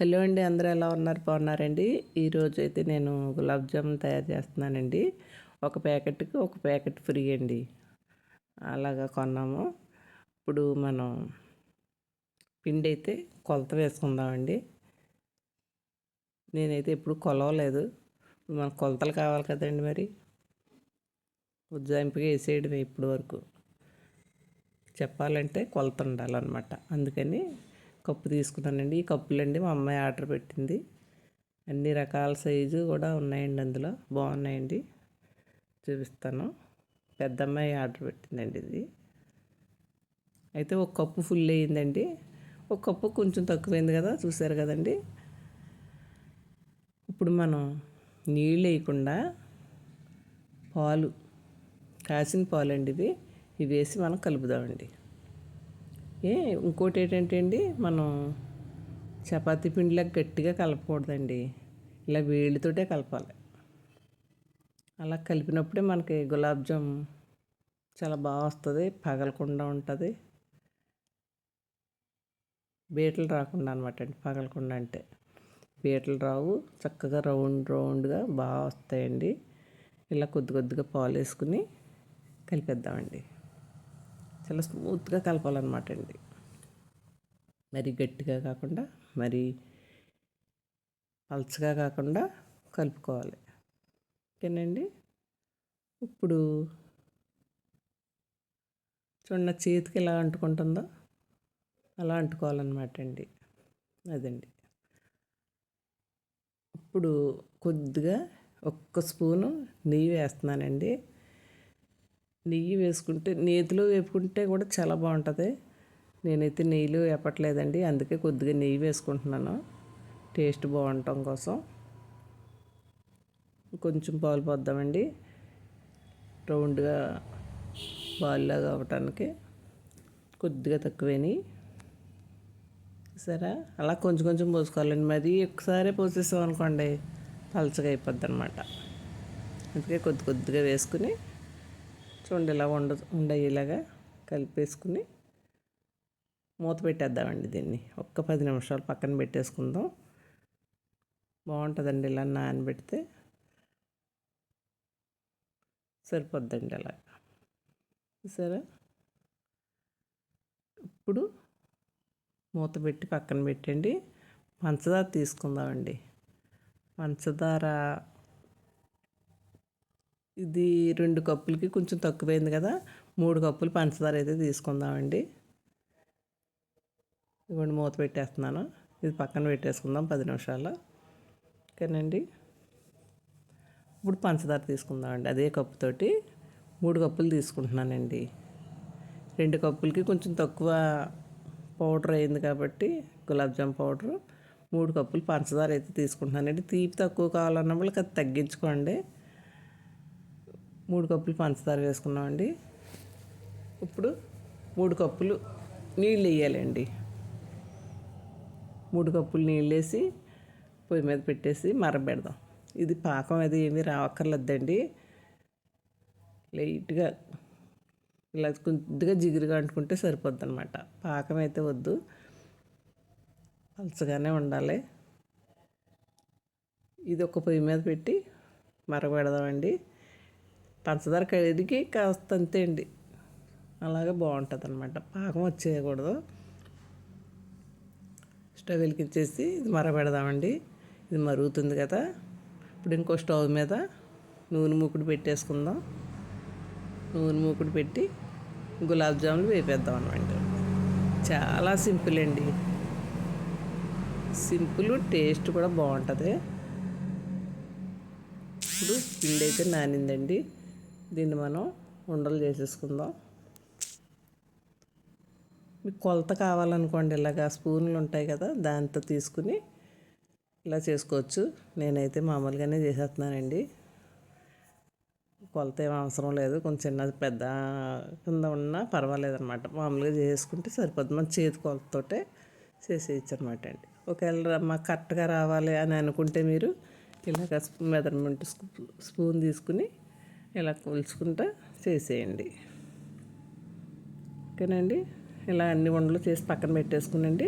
Hello అండి అందరూ ఎలా ఉన్నారు? బాగున్నారండి. ఈరోజు అయితే నేను గులాబ్ జామున్ తయారు చేస్తున్నానండి. ఒక ప్యాకెట్కి ఒక ప్యాకెట్ ఫ్రీ అండి. అలాగా కొన్నాము. ఇప్పుడు మనం పిండి అయితే కొలత వేసుకుందామండి. నేనైతే ఎప్పుడు కొలవలేదు. మనకు కొలతలు కావాలి కదండి మరి. ఉజ్జాయింపుగా వేసేయడమే ఇప్పటి వరకు. చెప్పాలంటే కొలత ఉండాలన్నమాట. అందుకని కప్పు తీసుకున్నానండి. ఈ కప్పులండి మా అమ్మాయి ఆర్డర్ పెట్టింది. అన్ని రకాల సైజు కూడా ఉన్నాయండి అందులో. బాగున్నాయండి. చూపిస్తాను. పెద్ద అమ్మాయి ఆర్డర్ పెట్టిందండి ఇది. అయితే ఒక కప్పు ఫుల్ అయ్యిందండి. ఒక కప్పు కొంచెం తక్కువైంది కదా చూసారు కదండి. ఇప్పుడు మనం నీళ్ళు వేయకుండా పాలు కాసిన పాలు అండి ఇవి ఇవి వేసి మనం కలుపుదామండి. ఏ ఇంకోటి ఏంటంటే అండి మనం చపాతీ పిండిలా గట్టిగా కలపకూడదండి. ఇలా వేళ్ళతోటే కలపాలి. అలా కలిపినప్పుడే మనకి గులాబ్ జామ్ చాలా బాగా వస్తుంది పగలకుండా ఉంటుంది. బీటలు రాకుండా అనమాట అండి పగలకుండా అంటే. బీటలు రావు చక్కగా రౌండ్ రౌండ్గా బాగా వస్తాయండి. ఇలా కొద్ది కొద్దిగా పాలు వేసుకుని కలిపేద్దామండి. చాలా స్మూత్గా కలపాలన్నమాట అండి. మరీ గట్టిగా కాకుండా మరీ పల్చగా కాకుండా కలుపుకోవాలి. ఓకేనండి? ఇప్పుడు చూడండి చేతికి ఎలా అంటుకుంటుందో అలా అంటుకోవాలన్నమాట అండి. అదండి. ఇప్పుడు కొద్దిగా ఒక్క స్పూను నెయ్యి వేస్తున్నానండి. నెయ్యి వేసుకుంటే నేతిలో వేపుకుంటే కూడా చాలా బాగుంటుంది. నేనైతే నెయ్యిలో వేపట్లేదండి. అందుకే కొద్దిగా నెయ్యి వేసుకుంటున్నాను. టేస్ట్ బాగుండటం కోసం. కొంచెం పాలు పోద్దామండి. రౌండ్గా బాల్లాగా అవ్వటానికి కొద్దిగా తక్కువేని సరే అలా కొంచెం కొంచెం పోసుకోవాలండి. మరి ఒకసారి పోసేసాం అనుకోండి పలచగా అయిపోద్ది అనమాట అందుకే కొద్ది కొద్దిగా వేసుకుని చూడండి ఇలా వండ ఉండేలాగా కలిపేసుకుని మూత పెట్టేద్దామండి దీన్ని. ఒక్క పది నిమిషాలు పక్కన పెట్టేసుకుందాం. బాగుంటుందండి ఇలా నానబెడితే. సరిపోద్దండి అలా. సరే ఇప్పుడు మూత పెట్టి పక్కన పెట్టండి. పంచదార తీసుకుందామండి. పంచదార ఇది రెండు కప్పులకి కొంచెం తక్కువైంది కదా. మూడు కప్పులు పంచదార అయితే తీసుకుందామండి. ఇవ్వండి మూత పెట్టేస్తున్నాను. ఇది పక్కన పెట్టేసుకుందాం పది నిమిషాలు. ఓకేనండి. ఇప్పుడు పంచదార తీసుకుందామండి అదే కప్పుతోటి మూడు కప్పులు తీసుకుంటున్నానండి. రెండు కప్పులకి కొంచెం తక్కువ పౌడర్ అయింది కాబట్టి గులాబ్ జామ్ పౌడరు. మూడు కప్పులు పంచదార అయితే తీసుకుంటున్నానండి. తీపి తక్కువ కావాలన్నప్పుడు అది తగ్గించుకోండి. మూడు కప్పులు పంచదార వేసుకున్నామండి. ఇప్పుడు మూడు కప్పులు నీళ్ళు వేయాలండి. మూడు కప్పులు నీళ్ళు వేసి పొయ్యి మీద పెట్టేసి మరబెడదాం. ఇది పాకం అది ఏమీ రావక్కర్లేదండి. లైట్గా ఇలా కొద్దిగా జిగురుగా అంటుకుంటే సరిపోద్ది అనమాట పాకం అయితే వద్దు. పలచగానే ఉండాలి. ఇది ఒక పొయ్యి మీద పెట్టి మరగబెడదామండి పంచదార కడిగి కాస్త అంతే అండి. అలాగే బాగుంటుంది అనమాట పాకం వచ్చేయకూడదు. స్టవ్ వెలికించేసి ఇది మరబెడదామండి. ఇది మరుగుతుంది కదా. ఇప్పుడు ఇంకో స్టవ్ మీద నూనె మూకుడు పెట్టేసుకుందాం. నూనె మూకుడు పెట్టి గులాబ్ జాములు వేపేద్దాం అనమాట చాలా సింపుల్ అండి సింపుల్ టేస్ట్ కూడా బాగుంటుంది. ఇప్పుడు పిండి అయితే నానిందండి. దీన్ని మనం ఉండలు చేసేసుకుందాం. మీకు కొలత కావాలనుకోండి ఇలాగా స్పూన్లు ఉంటాయి కదా దాంతో తీసుకుని ఇలా చేసుకోవచ్చు. నేనైతే మామూలుగానే చేసేస్తున్నానండి. కొలత ఏం అవసరం లేదు కొంచెం చిన్న పెద్ద కింద ఉన్నా పర్వాలేదు అనమాట మామూలుగా చేసుకుంటే సరిపోద్ది. మన చేతి కొలతతోటే చేసేయచ్చు అనమాట అండి. ఒకవేళ మాకు కరెక్ట్గా రావాలి అని అనుకుంటే మీరు ఇలాగ మెజర్మెంట్ స్పూన్ తీసుకుని ఇలా కొలుచుకుంటా చేసేయండి. ఓకేనండి? ఇలా అన్ని వండలు చేసి పక్కన పెట్టేసుకునండి.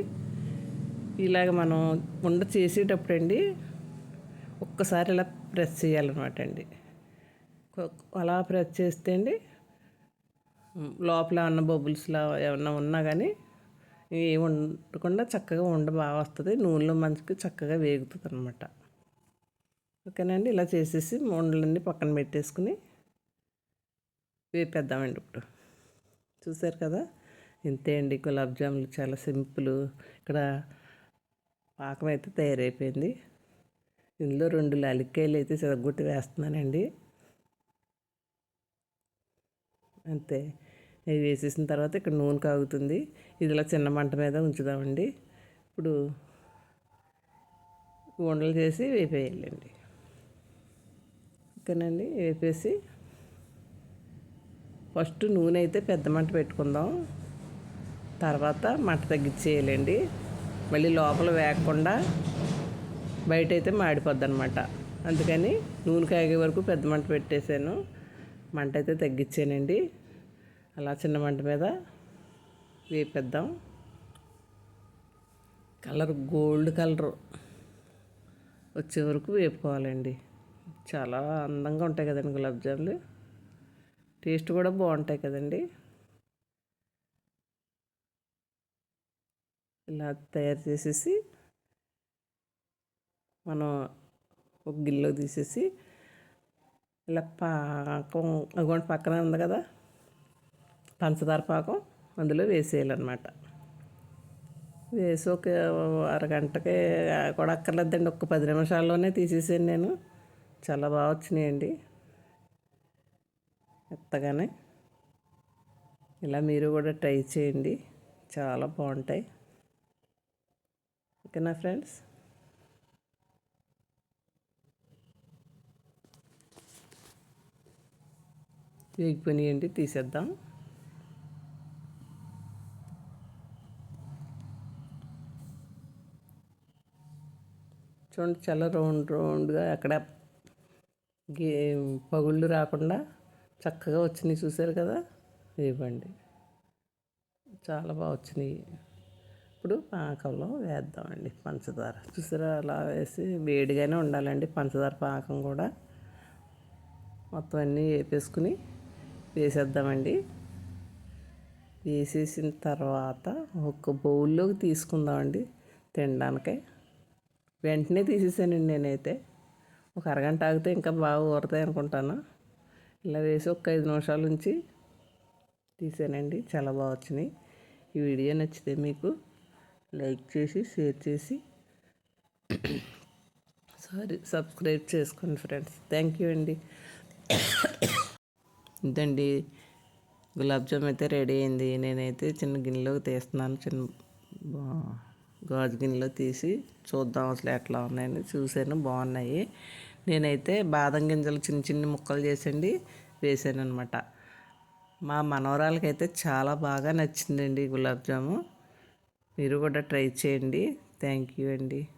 ఇలాగ మనం వండ చేసేటప్పుడు అండి ఒక్కసారి ఇలా ప్రెస్ చేయాలన్నమాట అండి. అలా ప్రెస్ చేస్తే అండి లోపల ఏమన్నా బబుల్స్లా ఏమన్నా ఉన్నా కానీ ఏమి ఉండకుండా చక్కగా ఉండ బాగా వస్తుంది. నూనెలో మంచికి చక్కగా వేగుతుంది అనమాట ఓకేనండి? ఇలా చేసేసి ఉండలన్నీ పక్కన పెట్టేసుకుని వేపేద్దామండి ఇప్పుడు. చూసారు కదా? ఇంతే అండి. గులాబ్ జాములు చాలా సింపుల్. ఇక్కడ పాకం అయితే తయారైపోయింది. ఇందులో రెండు లాలిక్కాయలు అయితే చెదగొట్టి వేస్తున్నానండి. అంతే. ఇవి వేసేసిన తర్వాత ఇక్కడ నూనె కాగుతుంది. ఇది ఇలా చిన్న మంట మీద ఉంచుదామండి. ఇప్పుడు ఉండలు చేసి వేపేయాలండి. ఓకేనండి? వేపేసి ఫస్ట్ నూనె అయితే పెద్ద మంట పెట్టుకుందాం. తర్వాత మంట తగ్గించేయాలండి. మళ్ళీ లోపల వేగకుండా బయట అయితే మాడిపోద్ది అనమాట అందుకని నూనె కాగే వరకు పెద్ద మంట పెట్టేశాను. మంట అయితే తగ్గించానండి. అలా చిన్న మంట మీద వేపేద్దాం. కలర్ గోల్డ్ కలర్ వచ్చే వరకు వేపుకోవాలండి. చాలా అందంగా ఉంటాయి కదండి గులాబ్ జాములు. టేస్ట్ కూడా బాగుంటాయి కదండి. ఇలా తయారు చేసేసి మనం ఒక గిల్లో తీసేసి ఇలా పాకం అగోండి పక్కన ఉంది కదా పంచదార పాకం అందులో వేసేయాలన్నమాట. వేసి ఒక అరగంటకే కూడా అక్కర్లేదండి ఒక పది నిమిషాల్లోనే తీసేసాను నేను. చాలా బాగా వచ్చినాయండి. మెత్తగానే. ఇలా మీరు కూడా ట్రై చేయండి. చాలా బాగుంటాయి. ఓకేనా ఫ్రెండ్స్? వేగిపోయినాయండి తీసేద్దాం. చూడండి చాలా రౌండ్ రౌండ్గా అక్కడ గే పగుళ్ళు రాకుండా చక్కగా వచ్చినాయి చూసారు కదా? ఇవ్వండి. చాలా బాగా వచ్చినాయి. ఇప్పుడు పాకంలో వేద్దామండి పంచదార. చూసారా? అలా వేసి వేడిగానే ఉండాలండి పంచదార పాకం కూడా. మొత్తం అన్నీ వేపేసుకుని వేసేద్దామండి. వేసేసిన తర్వాత ఒక బౌల్లోకి తీసుకుందామండి తినడానికి. వెంటనే తీసేసానండి నేనైతే. ఒక అరగంట ఆగితే ఇంకా బాగా ఊరుతాయి అనుకుంటాను. ఇలా వేసి ఒక ఐదు నిమిషాల నుంచి తీసానండి. చాలా బాగా వచ్చినాయి. ఈ వీడియో నచ్చితే మీకు లైక్ చేసి షేర్ చేసి సారీ సబ్స్క్రైబ్ చేసుకోండి ఫ్రెండ్స్. థ్యాంక్ యూ అండి. ఇదండి. గులాబ్ జామ్ అయితే రెడీ అయింది. నేనైతే చిన్న గిన్నెలోకి తీస్తున్నాను. చిన్న గాజు గిన్నెలో తీసి చూద్దాం అసలు ఎట్లా ఉన్నాయని. చూశాను బాగున్నాయి. నేనైతే బాదం గింజలు చిన్న చిన్న ముక్కలు చేసండి వేసాను అనమాట మా మనవరాలకైతే చాలా బాగా నచ్చిందండి గులాబ్ జాము. మీరు కూడా ట్రై చేయండి. థ్యాంక్ యూ అండి.